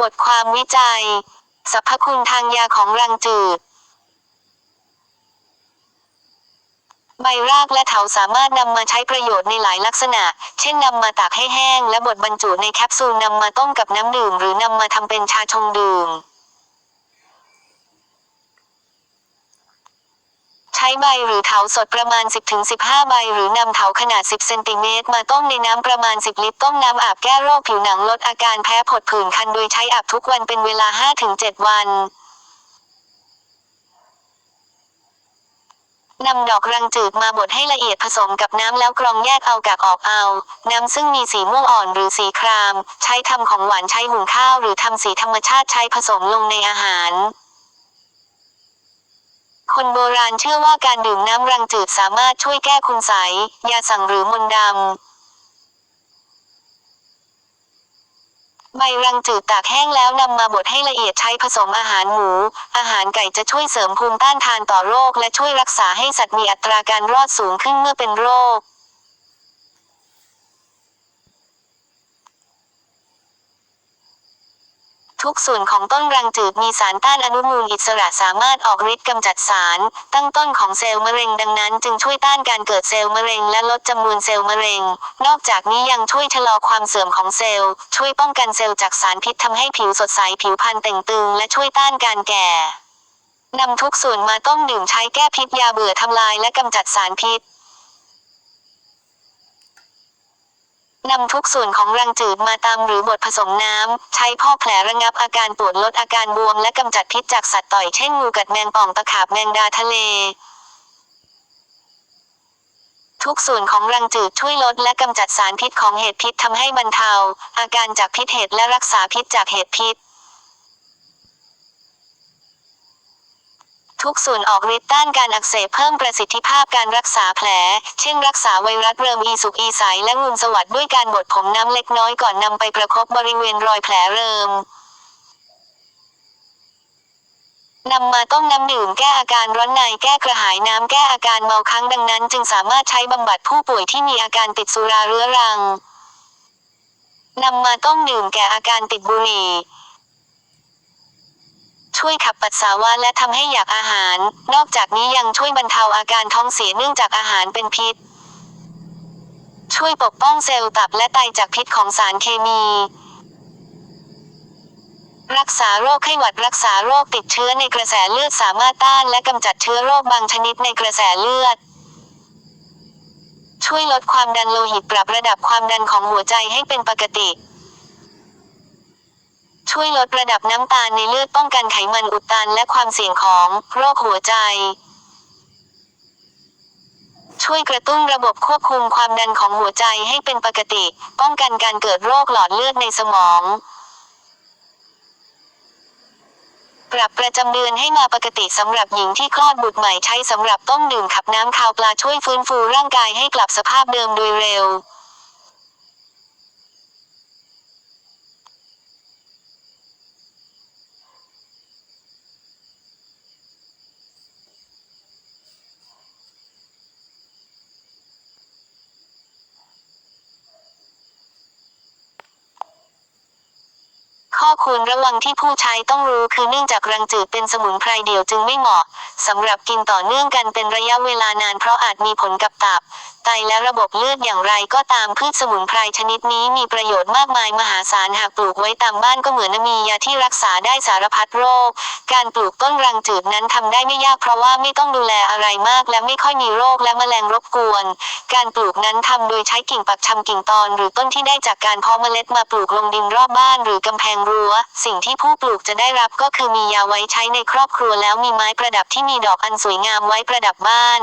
บทความวิจัย สรรพคุณทางยาของรังจืด ใบรากและเถาสามารถนำมาใช้ประโยชน์ในหลายลักษณะ เช่นนำมาตากให้แห้งและบดบรรจุในแคปซูลนำมาต้มกับน้ำดื่ม หรือนำมาทำเป็นชาชงดื่ม ใช้ใบหรือเถาสดประมาณ 10-15 ใบหรือนำเถาขนาด 10 เซนติเมตรมาต้มในน้ำประมาณ 10 ลิตร ต้มน้ำอาบแก้โรคผิวหนังลดอาการแพ้ผดผื่นคันโดยใช้อาบทุกวันเป็นเวลา 5-7 วันนำดอกรังจืดมาบดให้ละเอียดผสมกับน้ำแล้วกรองแยกเอากากออกเอา น้ำซึ่งมีสีม่วงอ่อนหรือสีคราม ใช้ทำของหวานใช้หุงข้าวหรือทำสีธรรมชาติใช้ผสมลงในอาหาร คนโบราณเชื่อว่าการดื่มน้ำรังจืดสามารถช่วยแก้คุณไสยยาสั่งหรือมนต์ดำ ใบรังจืดตากแห้งแล้วนำมาบดให้ละเอียดใช้ผสมอาหารหมู อาหารไก่จะช่วยเสริมภูมิต้านทานต่อโรค และช่วยรักษาให้สัตว์มีอัตราการรอดสูงขึ้นเมื่อเป็นโรค ทุกส่วนของต้นรังจืดมีสารต้านอนุมูลอิสระสามารถออกฤทธิ์กำจัดสาร ตั้งต้นของเซลล์มะเร็งดังนั้น จึงช่วยต้านการเกิดเซลล์มะเร็งและลดจำนวนเซลล์มะเร็ง นอกจากนี้ยังช่วยชะลอความเสื่อมของเซลล์ ช่วยป้องกันเซลล์จากสารพิษทำให้ผิวสดใสผิวพรรณเต่งตึง และช่วยต้านการแก่นำทุกส่วนมาต้มดื่มใช้แก้พิษยาเบื่อทำลายและกำจัดสารพิษ นำทุกส่วนของรังจืดมาตำหรือบดผสมน้ำ ใช้พอกแผลระงับอาการปวดลดอาการบวมและกำจัดพิษจากสัตว์ต่อยเช่นงูกัดแมงป่องตะขาบแมงดาทะเล ทุกส่วนของรังจืดช่วยลดและกำจัดสารพิษของเห็ดพิษทำให้บรรเทา อาการจากพิษเห็ดและรักษาพิษจากเห็ดพิษ ทุกส่วนออกฤทธิ์ต้านการอักเสบเพิ่มประสิทธิภาพการรักษาแผล เช่นรักษาไวรัสเริมอีสุกอีใสและงูสวัสดด้วยการบดผงน้ำเล็กน้อยก่อนนำไปประคบบริเวณรอยแผลเริมนำมาต้มน้ำดื่มแก้อาการร้อนในแก้กระหายน้ำแก้อาการเมาค้างดังนั้น จึงสามารถใช้บำบัดผู้ป่วยที่มีอาการติดสุราเรื้อรังนำมาต้มดื่มแก่อาการติดบุหรี่ ช่วยขับปัสสาวะและทำให้อยากอาหาร นอกจากนี้ยังช่วยบรรเทาอาการท้องเสียเนื่องจากอาหารเป็นพิษ ช่วยปกป้องเซลล์ตับและไตจากพิษของสารเคมี รักษาโรคไข้หวัดรักษาโรคติดเชื้อในกระแสเลือดสามารถต้านและกำจัดเชื้อโรคบางชนิดในกระแสเลือดช่วยลดความดันโลหิตปรับระดับความดันของหัวใจให้เป็นปกติ ช่วยลดระดับน้ำตาลในเลือดป้องกันไขมันอุดตันและความเสี่ยงของโรคหัวใจ ช่วยกระตุ้นระบบควบคุมความดันของหัวใจให้เป็นปกติ ป้องกันการเกิดโรคหลอดเลือดในสมอง ปรับประจำเดือนให้มาปกติสำหรับหญิงที่คลอดบุตรใหม่ใช้สำหรับต้มดื่มขับน้ำคาวปลาช่วยฟื้นฟูร่างกายให้กลับสภาพเดิมโดยเร็ว ข้อควรระวังที่ผู้ใช้ต้องรู้คือเนื่องจากรังจืดเป็นสมุนไพรเดี่ยวจึงไม่เหมาะสำหรับกินต่อเนื่องกันเป็นระยะเวลานานเพราะอาจมีผลกับตับ ไตและระบบเลือดอย่างไรก็ตามพืชสมุนไพรชนิดนี้มีประโยชน์มากมายมหาศาลหากปลูกไว้ตามบ้านก็เหมือนมียาที่รักษาได้สารพัดโรค การปลูกต้นรังจืดนั้นทำได้ไม่ยากเพราะว่าไม่ต้องดูแลอะไรมาก และไม่ค่อยมีโรคและแมลงรบกวน การปลูกนั้นทำโดยใช้กิ่งปักชำกิ่งตอน หรือต้นที่ได้จากการเพาะเมล็ดมาปลูกลงดินรอบบ้านหรือกำแพงรั้ว สิ่งที่ผู้ปลูกจะได้รับก็คือมียาไว้ใช้ในครอบครัวแล้วมีไม้ประดับที่มีดอกอันสวยงามไว้ประดับบ้าน